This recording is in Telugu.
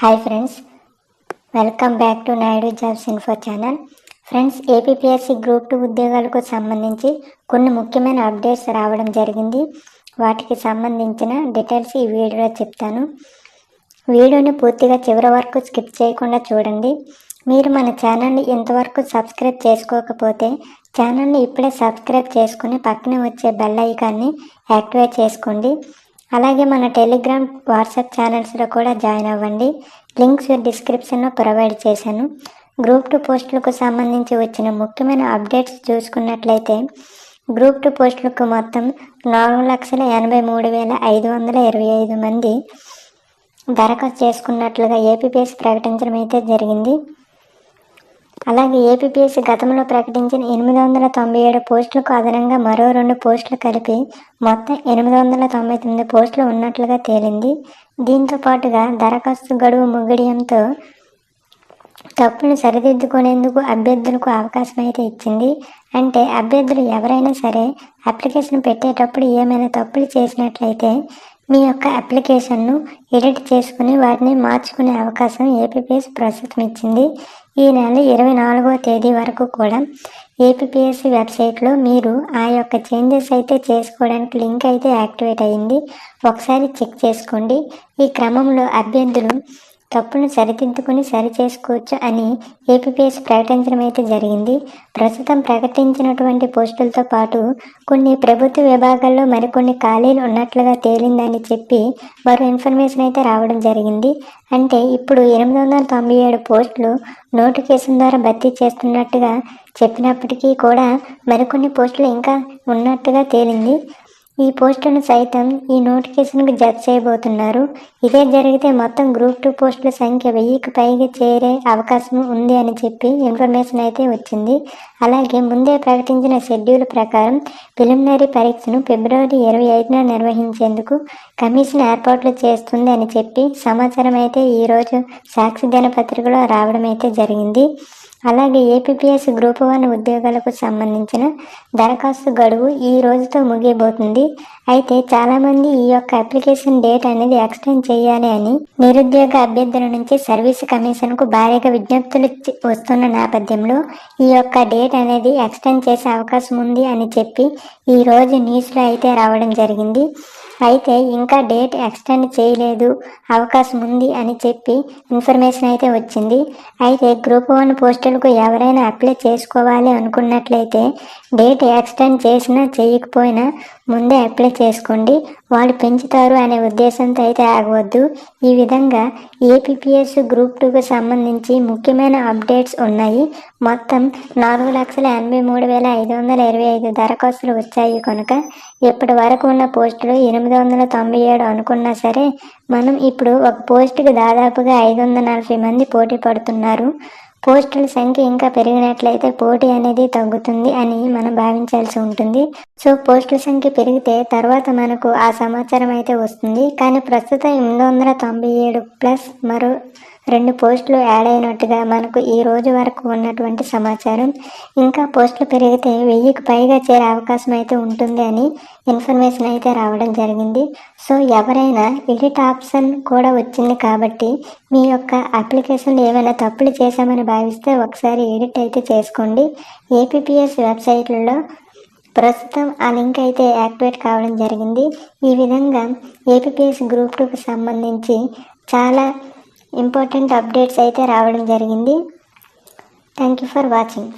Hi friends welcome back to Naidu jobs info channel friends APPSC group two ఉద్యోగాలకు సంబంధించి కొన్ని ముఖ్యమైన అప్డేట్స్ రావడం జరిగింది. వాటికి సంబంధించిన డీటెయిల్స్ ఈ వీడియోలో చెప్తాను. వీడియోని పూర్తిగా చివరి వరకు స్కిప్ చేయకుండా చూడండి. మీరు మన ఛానల్ని ఇంతవరకు సబ్స్క్రైబ్ చేసుకోకపోతే ఛానల్ని ఇప్పుడే సబ్స్క్రైబ్ చేసుకుని పక్కనే వచ్చే బెల్ ఐకాన్ని యాక్టివేట్ చేసుకోండి. అలాగే మన టెలిగ్రామ్ వాట్సాప్ ఛానల్స్లో కూడా జాయిన్ అవ్వండి. లింక్స్ డిస్క్రిప్షన్లో ప్రొవైడ్ చేశాను. గ్రూప్ టూ పోస్టులకు సంబంధించి వచ్చిన ముఖ్యమైన అప్డేట్స్ చూసుకున్నట్లయితే గ్రూప్ టూ పోస్టులకు మొత్తం నాలుగు లక్షల ఎనభై మూడు వేల ఐదు వందల ఇరవై ఐదు మంది దరఖాస్తు చేసుకున్నట్లుగా ఏపీపీఎస్ ప్రకటించడం అయితే జరిగింది. అలాగే ఏపీపీఎస్సీ గతంలో ప్రకటించిన ఎనిమిది వందల తొంభై ఏడు పోస్టులకు అదనంగా మరో రెండు పోస్టులు కలిపి మొత్తం ఎనిమిది వందల తొంభై తొమ్మిది పోస్టులు ఉన్నట్లుగా తేలింది. దీంతో పాటుగా దరఖాస్తు గడువు ముగిడియంతో తప్పులు సరిదిద్దుకునేందుకు అభ్యర్థులకు అవకాశం అయితే ఇచ్చింది. అంటే అభ్యర్థులు ఎవరైనా సరే అప్లికేషన్ పెట్టేటప్పుడు ఏమైనా తప్పులు చేసినట్లయితే మీ యొక్క అప్లికేషన్ను ఎడిట్ చేసుకుని వాటిని మార్చుకునే అవకాశం ఏపీపీఎస్ ప్రస్తుతం ఇచ్చింది. ఈ నెల ఇరవై నాలుగవ తేదీ వరకు కూడా ఏపీఎస్సి వెబ్సైట్లో మీరు ఆ యొక్క చేంజెస్ అయితే చేసుకోవడానికి లింక్ అయితే యాక్టివేట్ అయింది ఒకసారి చెక్ చేసుకోండి. ఈ క్రమంలో అభ్యర్థులు తప్పును సరిదిద్దుకుని సరి చేసుకోవచ్చు అని ఏపీఎస్ ప్రకటించడం అయితే జరిగింది. ప్రస్తుతం ప్రకటించినటువంటి పోస్టులతో పాటు కొన్ని ప్రభుత్వ విభాగాల్లో మరికొన్ని ఖాళీలు ఉన్నట్లుగా తేలిందని చెప్పి మరో ఇన్ఫర్మేషన్ అయితే రావడం జరిగింది. అంటే ఇప్పుడు ఎనిమిది వందల తొంభై ఏడు పోస్టులు నోటిఫికేషన్ ద్వారా భర్తీ చేస్తున్నట్టుగా చెప్పినప్పటికీ కూడా మరికొన్ని పోస్టులు ఇంకా ఉన్నట్టుగా తేలింది. ఈ పోస్టును సైతం ఈ నోటిఫికేషన్కు జత చేయబోతున్నారు. ఇదే జరిగితే మొత్తం గ్రూప్ టూ పోస్టుల సంఖ్య వెయ్యికి పైగా చేరే అవకాశం ఉంది అని చెప్పి ఇన్ఫర్మేషన్ అయితే వచ్చింది. అలాగే ముందే ప్రకటించిన షెడ్యూల్ ప్రకారం ప్రిలిమినరీ పరీక్షను ఫిబ్రవరి ఇరవై ఐదున నిర్వహించేందుకు కమిషన్ ఏర్పాట్లు చేస్తుంది అని చెప్పి సమాచారం అయితే ఈరోజు సాక్షి దినపత్రికలో రావడం అయితే జరిగింది. అలాగే ఏపీఎస్ గ్రూప్ వన్ ఉద్యోగాలకు సంబంధించిన దరఖాస్తు గడువు ఈ రోజుతో ముగియబోతుంది. అయితే చాలామంది ఈ యొక్క అప్లికేషన్ డేట్ అనేది ఎక్స్టెండ్ చేయాలి అని నిరుద్యోగ అభ్యర్థుల నుంచి సర్వీస్ కమిషన్కు భారీగా విజ్ఞప్తులు వస్తున్న నేపథ్యంలో ఈ యొక్క డేట్ అనేది ఎక్స్టెండ్ చేసే అవకాశం ఉంది అని చెప్పి ఈ రోజు న్యూస్లో అయితే రావడం జరిగింది. అయితే ఇంకా డేట్ ఎక్స్టెండ్ చేయలేదు అవకాశం ఉంది అని చెప్పి ఇన్ఫర్మేషన్ అయితే వచ్చింది. అయితే గ్రూప్ వన్ పోస్టులకు ఎవరైనా అప్లై చేసుకోవాలి అనుకున్నట్లయితే డేట్ ఎక్స్టెండ్ చేసినా చేయకపోయినా ముందే అప్లై చేసుకోండి. వాళ్ళు పెంచుతారు అనే ఉద్దేశంతో అయితే ఆగవద్దు. ఈ విధంగా ఏపీఎస్ గ్రూప్ టూకు సంబంధించి ముఖ్యమైన అప్డేట్స్ ఉన్నాయి. మొత్తం నాలుగు లక్షల ఎనభై మూడు వేల ఐదు వందల ఇరవై ఐదు దరఖాస్తులు వచ్చాయి కనుక ఇప్పటి వరకు ఉన్న పోస్టులు ఎనిమిది వందల తొంభై ఏడు అనుకున్నా సరే మనం ఇప్పుడు ఒక పోస్టుకు దాదాపుగా ఐదు వందల నలభై మంది పోటీ పడుతున్నారు. పోస్టుల సంఖ్య ఇంకా పెరిగినట్లయితే పోటీ అనేది తగ్గుతుంది అని మనం భావించాల్సి ఉంటుంది. సో పోస్టుల సంఖ్య పెరిగితే తర్వాత మనకు ఆ సమాచారం అయితే వస్తుంది. కానీ ప్రస్తుతం ఎనిమిది వందల తొంభై ఏడు ప్లస్ మరో రెండు పోస్టులు యాడ్ అయినట్టుగా మనకు ఈ రోజు వరకు ఉన్నటువంటి సమాచారం. ఇంకా పోస్టులు పెరిగితే వెయ్యికి పైగా చేరే అవకాశం అయితే ఉంటుంది అని ఇన్ఫర్మేషన్ అయితే రావడం జరిగింది. సో ఎవరైనా ఎడిట్ ఆప్షన్ కూడా వచ్చింది కాబట్టి మీ యొక్క అప్లికేషన్లు ఏమైనా తప్పులు చేశామని భావిస్తే ఒకసారి ఎడిట్ అయితే చేసుకోండి. ఏపీఎస్ వెబ్సైట్లలో ప్రస్తుతం ఆ లింక్ అయితే యాక్టివేట్ కావడం జరిగింది. ఈ విధంగా ఏపీఎస్ గ్రూప్ టూకి సంబంధించి చాలా ఇంపార్టెంట్ అప్డేట్స్ అయితే రావడం జరిగింది. Thank you for watching